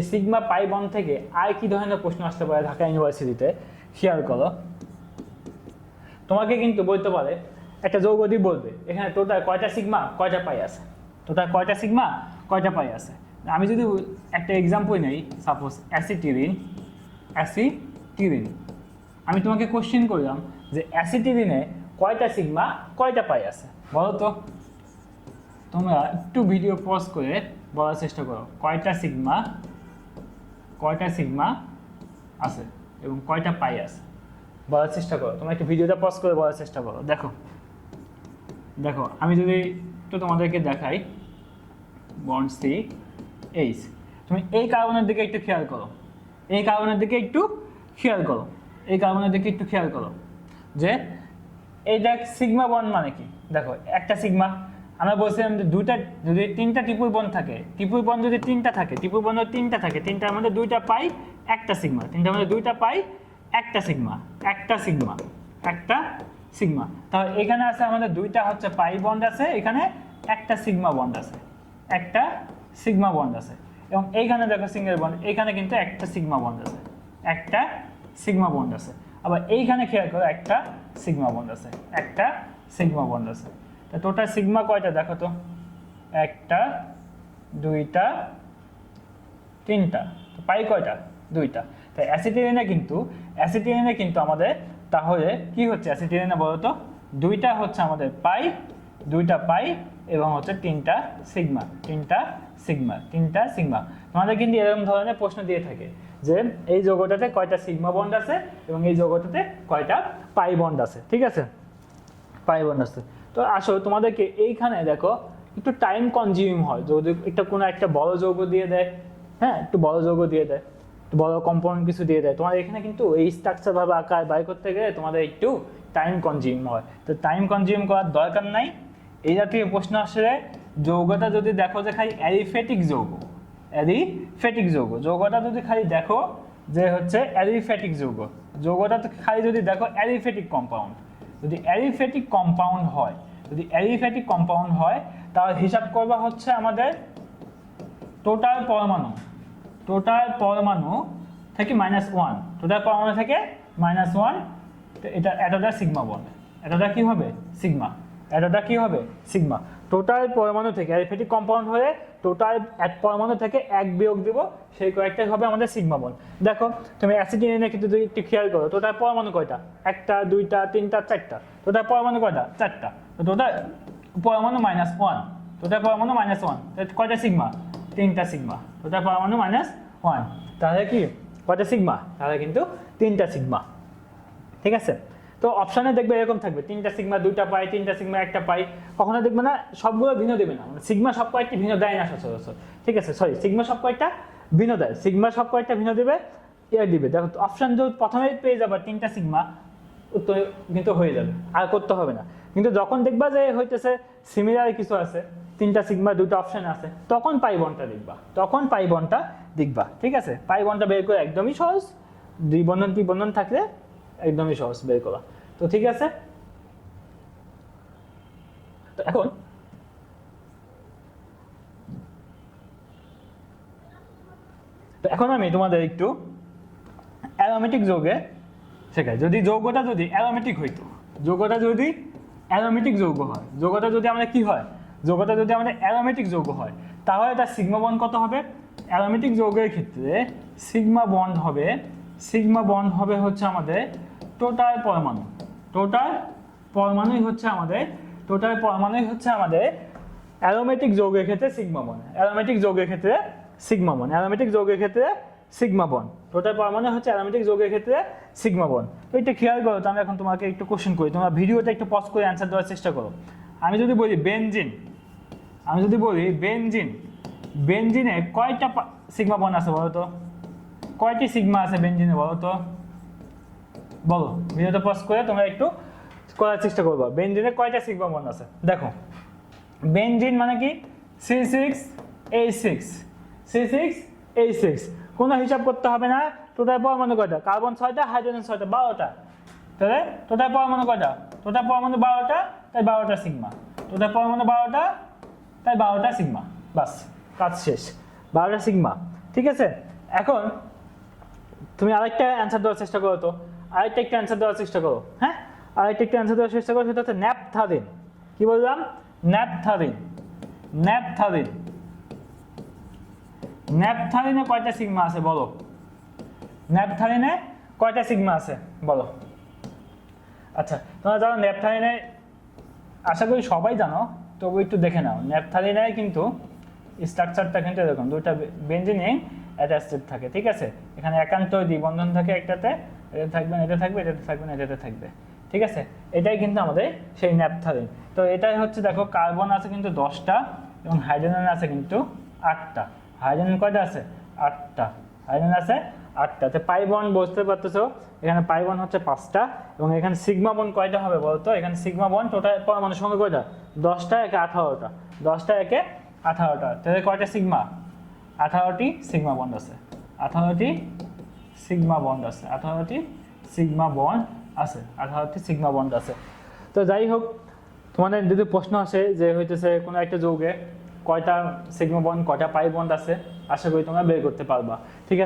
এই সিগমা পাই বন থেকে আর কি ধরনের প্রশ্ন আসতে পারে ঢাকা ইউনিভার্সিটিতে শেয়ার করো। তোমাকে কিন্তু বলতে পারে, একটা যৌগদি বলবে, এখানে টোটাল কয়টা সিগমা কয়টা পাই আছে? টোটাল কয়টা সিগমা কয়টা পাই আছে? আমি যদি একটা এক্সাম্পল নেই সাপোজ অ্যাসিটিরিন অ্যাসিটিরিন আমি তোমাকে কোশ্চেন করলাম যে অ্যাসিটিরিনে কয়টা সিগমা কয়টা পাই আছে? বলো তো। তোমরা একটু ভিডিও পজ করে বলার চেষ্টা করো। কয়টা সিগমা কয়টা সিগমা আছে এবং কয়টা পাই আছে? বলার চেষ্টা করো। তোমরা একটু ভিডিওটা পজ করে বলার চেষ্টা করো। দেখো। দেখো, আমি যদি একটু তোমাদেরকে দেখাই বন্ড সি এইচ তুমি এই কার্বনের দিকে একটু খেয়াল করো। এই কার্বনের দিকে একটু খেয়াল করো। এই কার্বনের দিকে একটু খেয়াল করো যে এইটা সিগমা বন্ড মানে কি? দেখো, একটা সিগমা আমরা বলছিলাম যে দুইটা, যদি তিনটা টিপুর বন থাকে, টিপুর বন যদি তিনটা থাকে, টিপুর বন্ড তিনটা থাকে, তিনটার মধ্যে দুইটা পাই একটা সিগমা, তিনটার মধ্যে দুইটা পাই একটা সিগমা একটা সিগমা একটা সিগমা। তাহলে এখানে আছে আমাদের দুইটা হচ্ছে পাই বন্ড আছে, এখানে একটা সিগমা বন্ড আছে, একটা সিগমা বন্ড আছে। এবং এইখানে দেখো সিঙ্গেল বন্ড এখানে কিন্তু একটা সিগমা বন্ড আছে, একটা সিগমা বন্ড আছে। আবার এইখানে খেয়াল করো, একটা সিগমা বন্ড আছে, একটা সিগমা বন্ড আছে। তা টোটাল সিগমা কয়টা? দেখো তো। একটা, দুইটা, তিনটা। তো পাই কয়টা? দুইটা। তাই অ্যাসিটিলিনে কিন্তু অ্যাসিটিলিনে কিন্তু আমাদের তাহলে কি হচ্ছে অ্যাসিটিলিনে বলো তো দুইটা হচ্ছে আমাদের পাই দুইটা পাই এবং হচ্ছে তিনটা সিগমা তিনটা সিগমা তিনটা সিগমা তোমাদের কিন্তু এরকম ধরনের প্রশ্ন দিয়ে থাকে যে এই যৌগটাতে কয়টা সিগমা বন্ড আছে এবং এই যৌগটাতে কয়টা পাই বন্ড আছে, ঠিক আছে? পাই বন্ড আছে। তো আসো তোমাদেরকে এইখানে দেখো, একটু টাইম কনজিউম হয়। যদি একটা কোনো একটা বড় যৌগ দিয়ে দেয় হ্যাঁ একটু বড় যৌগ দিয়ে দেয়, একটু বড় কম্পাউন্ড কিছু দিয়ে দেয়, তোমাদের এখানে কিন্তু এই স্ট্রাকচার ভাবে আকার বাই করতে গেলে তোমাদের একটু টাইম কনজিউম হয়। তো টাইম কনজিউম করার দরকার নাই। এই জাতীয় প্রশ্ন আসলে যৌগটা যদি দেখো যে খালি অ্যারিফেটিক যৌগ অ্যারিফেটিক যৌগ। যৌগটা যদি খালি দেখো যে হচ্ছে অ্যারিফেটিক যৌগ, যৌগটা খালি যদি দেখো অ্যারিফেটিক কম্পাউন্ড যদি অ্যারিফেটিক কম্পাউন্ড হয়, যদি অ্যারিফেটিক কম্পাউন্ড হয়, তাহলে হিসাব করবা হচ্ছে আমাদের টোটাল পরমাণু টোটাল পরমাণু থেকে মাইনাস ওয়ান টোটাল পরমাণু থেকে মাইনাস ওয়ান এটা, এতটা সিগমা বলে। এতটা কী হবে? সিগমা এতটা কী হবে? সিগমা টোটাল পরমাণু থেকে অ্যারিফেটিক কম্পাউন্ড হয়ে টোটাল এক পরমাণু থেকে এক বিয়োগ দিব, সেই কয়েকটাই হবে আমাদের সিগমা বন্ড দেখো, তুমি অ্যাসিডিনে কিন্তু যদি একটু খেয়াল করো টোটাল পরমাণু কয়টা? একটা, দুইটা, তিনটা, চারটা। টোটাল পরমাণু কয়টা? চারটা। টোটাল পরমাণু মাইনাস ওয়ান টোটাল পরমাণু মাইনাস ওয়ান কয়টা সিগমা তিনটা সিগমা টোটাল পরমাণু মাইনাস ওয়ান তাহলে কি? কয়টা সিগমা তাহলে কিন্তু তিনটা সিগমা ঠিক আছে? তো অপশানে দেখবে এরকম থাকবে, তিনটা সিগমা দুইটা পাই, তিনটা সিগমা একটা পাই, কখনো দেখবে না সবগুলো ভিন্ন দেবে না মানে সিগমা সব কয়েকটি ভিন্ন দেয় না সচরাচর, ঠিক আছে? সরি সিগমা সব কয়েকটা ভিন্ন দেয়, সিগমা সব কয়েকটা ভিন্ন দেবে ইয়ার দিবে। দেখো, অপশান যদি প্রথমেই পেয়ে যাবে তিনটা সিগমা, উত্তর কিন্তু হয়ে যাবে, আর করতে হবে না। কিন্তু যখন দেখবা যে হইতেছে সিমিলার কিছু আছে, তিনটা সিগমা, দুটো অপশান আছে, তখন পাইবনটা দেখবা, তখন পাইবনটা দেখবা, ঠিক আছে? পাইবনটা বের করে একদমই সহজ দুই বন্ধন তিন বন্ধন থাকলে একদমই সহজ, বের করা তো ঠিক আছে? এখন এখন আমি তোমাদের একটু অ্যারোমেটিক যৌগে শেখাই। যদি যৌগটা যদি অ্যারোমেটিক হইতো, যৌগটা যদি অ্যারোমেটিক যৌগ হয়, যৌগটা যদি আমাদের কি হয়? যৌগটা যদি আমাদের অ্যারোমেটিক যৌগ হয়, তাহলে তার সিগমা বন্ড কত হবে? অ্যারোমেটিক যৌগের ক্ষেত্রে সিগমা বন্ড হবে সিগমা বন্ড হবে হচ্ছে আমাদের টোটাল পরমাণু। টোটাল পরমাণুই হচ্ছে আমাদের টোটাল পরমাণুই হচ্ছে আমাদের অ্যারোমেটিক যৌগের ক্ষেত্রে সিগমা বন অ্যারোমেটিক যৌগের ক্ষেত্রে সিগমা বন অ্যারোমেটিক যৌগের ক্ষেত্রে সিগমা বন টোটাল পরমাণু হচ্ছে অ্যারোমেটিক যৌগের ক্ষেত্রে সিগমা বন তো একটু খেয়াল করো, তো আমি এখন তোমাকে একটু কোশ্চেন করি। তোমরা ভিডিওটা একটু পজ করে অ্যান্সার দেওয়ার চেষ্টা করো। আমি যদি বলি বেনজিন আমি যদি বলি বেনজিন বেনজিনে কয়টা সিগমা বন আছে বলো তো? কয়টি সিগমা আছে বেনজিনে বলো তো? বলো ভিডিওটা পজ করে তোমরা একটু করার চেষ্টা করব। বেনজিনে কয়টা সিগমা বন আছে? দেখো বেনজিন মানে কি? সি সিক্স এই সিক্স সি সিক্স এই সিক্স কোনো হিসাব করতে হবে না টোটাল পরমাণু কয়টা? কার্বন ছয়টা হাইড্রোজেন ছয়টা, বারোটা। তাহলে টোটাল পরমাণু কয়টা? টোটাল পরমাণু বারোটা, তাই বারোটা সিগমা টোটাল পরমাণু বারোটা, তাই বারোটা সিগমা বাস, কাজ শেষ। বারোটা সিগমা ঠিক আছে? এখন তুমি আরেকটা অ্যান্সার দেওয়ার চেষ্টা করো তো। আরেকটা একটা অ্যান্সার দেওয়ার চেষ্টা করো। হ্যাঁ? আরেকটা একটা অ্যান্সার দেওয়ার চেষ্টা করো, সেটা হচ্ছে ন্যাপথারিন কি বললাম? ন্যাপথারিন ন্যাপথারিন ন্যাপথারিনে কয়টা সিগমা আছে বলো? ন্যাপথারিনে কয়টা সিগমা আছে বলো? আচ্ছা তোমরা জানো ন্যাপথালিনে আশা করি সবাই জানো, তবু একটু দেখে নাও। ন্যাপথালিনে কিন্তু স্ট্রাকচারটা কিন্তু এরকম, দুইটা বেঞ্জিনিং অ্যাটাচড থাকে, ঠিক আছে? এখানে একান্ত দ্বিবন্ধন থাকে একটাতে এটা থাকবে না, এটা থাকবে এটাতে থাকবে না, এটাতে থাকবে। ঠিক আছে? এটাই কিন্তু আমাদের সেই ন্যাপথালিন। তো এটাই হচ্ছে দেখো কার্বন আছে কিন্তু দশটা এবং হাইড্রোজেন আছে কিন্তু আটটা। হাইড্রোজেন কয়টা আছে? আটটা। হাইড্রোজেন আছে আটটা। তো পাই বন বুঝতে পারতেছো এখানে পাই বন হচ্ছে পাঁচটা এবং এখানে সিগমা বন কয়টা হবে বলতো? এখানে সিগমা বন টোটাল পরমাণু সংখ্যা কয়টা? দশটা একে আঠারোটা। দশটা একে আঠারোটা। তাহলে কয়টা সিগমা? আঠারোটি সিগমা বন্ড আছে। আঠারোটি সিগমা বন্ড আছে, আঠারোটি সিগমা বন্ড আছে, আঠারোটি সিগমা বন্ড আছে। তো যাই হোক, তোমাদের যদি প্রশ্ন আসে যে হইতেছে কোনো একটা যৌগে কয়টা সিগমা বন্ড কয়টা পাই বন্ড আছে, আশা করি তোমরা বের করতে পারবা। ঠিক আছে?